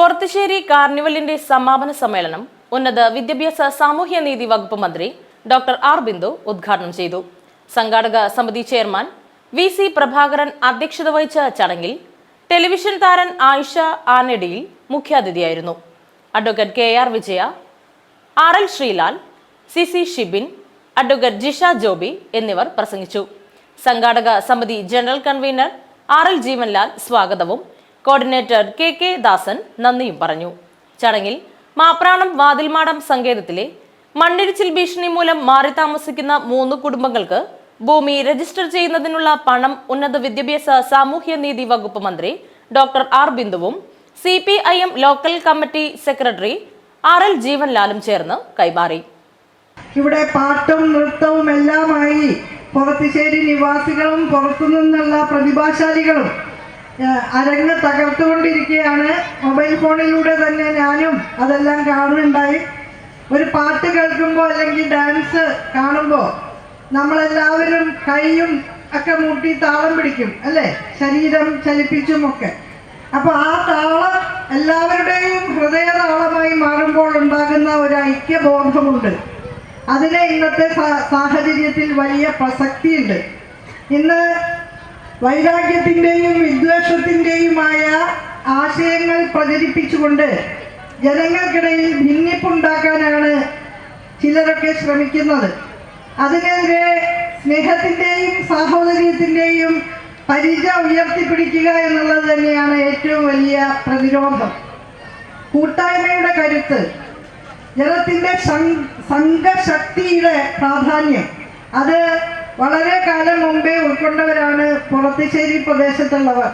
പൊറത്തുശ്ശേരി കാർണിവലിന്റെ സമാപന സമ്മേളനം ഉന്നത വിദ്യാഭ്യാസ സാമൂഹ്യ നീതി വകുപ്പ് മന്ത്രി ഡോക്ടർ ആർ ബിന്ദു ഉദ്ഘാടനം ചെയ്തു. സംഘാടക സമിതി ചെയർമാൻ വി സി പ്രഭാകരൻ അധ്യക്ഷത വഹിച്ച ചടങ്ങിൽ ടെലിവിഷൻ താരൻ ആയിഷ ആനടിയിൽ മുഖ്യാതിഥിയായിരുന്നു. Advocate K R Vijaya R L Sreelal C C Shibin advocate Jisha Jobi എന്നിവർ പ്രസംഗിച്ചു. സംഘാടക സമിതി general convener R L Jeevanlal സ്വാഗതവും കോർഡിനേറ്റർ കെ കെ ദാസൻ നന്ദിയും പറഞ്ഞു. ചടങ്ങിൽ മാപ്രാണം വാതിൽമാടം സങ്കേതത്തിലെ മണ്ണിടിച്ചിൽ ഭീഷണി മൂലം മാറി താമസിക്കുന്ന മൂന്ന് കുടുംബങ്ങൾക്ക് ഭൂമി രജിസ്റ്റർ ചെയ്യുന്നതിനുള്ള പണം ഉന്നത വിദ്യാഭ്യാസ സാമൂഹ്യ നീതി വകുപ്പ് മന്ത്രി doctor R. ബിന്ദുവും C P I M local committee secretary R. L. ജീവൻലാലും ചേർന്ന് കൈമാറി. ഇവിടെ പാട്ടും നൃത്തവും എല്ലാമായി പുറത്തുശ്ശേരി നിവാസികളും പുറത്തുനിന്നുള്ള പ്രതിഭാശാലികളും അരങ്ങ് തകർത്തുകൊണ്ടിരിക്കുകയാണ്. മൊബൈൽ ഫോണിലൂടെ തന്നെ ഞാനും അതെല്ലാം കാണുന്നുണ്ടായി. ഒരു പാട്ട് കേൾക്കുമ്പോൾ അല്ലെങ്കിൽ ഡാൻസ് കാണുമ്പോൾ നമ്മളെല്ലാവരും കൈയും ഒക്കെ മുട്ടി താളം പിടിക്കും അല്ലേ? ശരീരം ചലിപ്പിച്ചുമൊക്കെ. അപ്പോൾ ആ താളം എല്ലാവരുടെയും ഹൃദയതാളമായി മാറുമ്പോൾ ഉണ്ടാകുന്ന ഒരു ഐക്യബോധമുണ്ട്. അതിന് ഇന്നത്തെ സാഹചര്യത്തിൽ വലിയ പ്രസക്തിയുണ്ട്. ഇന്ന് വൈരാഗ്യത്തിന്റെയും വിദ്വേഷത്തിന്റെയുമായ ആശയങ്ങൾ പ്രചരിപ്പിച്ചുകൊണ്ട് ജനങ്ങൾക്കിടയിൽ ഭിന്നിപ്പുണ്ടാക്കാനാണ് ചിലരൊക്കെ ശ്രമിക്കുന്നത്. അതിനെതിരെ സ്നേഹത്തിന്റെയും സാഹോദര്യത്തിന്റെയും പരിച ഉയർത്തിപ്പിടിക്കുക എന്നുള്ളത് തന്നെയാണ് ഏറ്റവും വലിയ പ്രതിരോധം. കൂട്ടായ്മയുടെ കരുത്ത് ജനത്തിന്റെ സംഘശക്തിയുടെ പ്രാധാന്യം അത് വളരെ കാലം മുമ്പേ ഉൾക്കൊണ്ടവരാണ് പുറത്തിശ്ശേരി പ്രദേശത്തുള്ളവർ.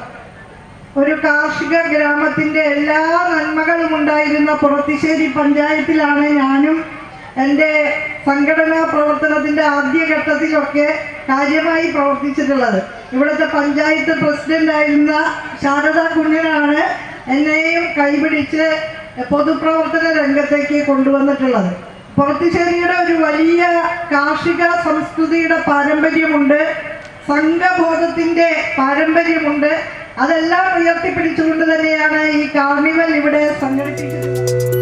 ഒരു കാർഷിക ഗ്രാമത്തിന്റെ എല്ലാ നന്മകളും ഉണ്ടായിരുന്ന പുറത്തിശ്ശേരി പഞ്ചായത്തിലാണ് ഞാനും എന്റെ സംഘടനാ പ്രവർത്തനത്തിന്റെ ആദ്യഘട്ടത്തിലൊക്കെ കാര്യമായി പ്രവർത്തിച്ചിട്ടുള്ളത്. ഇവിടുത്തെ പഞ്ചായത്ത് പ്രസിഡന്റായിരുന്ന ശാരദ കുഞ്ഞനാണ് എന്നെയും കൈപിടിച്ച് പൊതുപ്രവർത്തന രംഗത്തേക്ക് കൊണ്ടുവന്നിട്ടുള്ളത്. പുറത്തുശ്ശേരിയുടെ ഒരു വലിയ കാർഷിക സംസ്കൃതിയുടെ പാരമ്പര്യമുണ്ട്. സംഘബോധത്തിന്റെ പാരമ്പര്യമുണ്ട്. അതെല്ലാം ഉയർത്തിപ്പിടിച്ചുകൊണ്ട് തന്നെയാണ് ഈ കാർണിവൽ ഇവിടെ സംഘടിപ്പിച്ചത്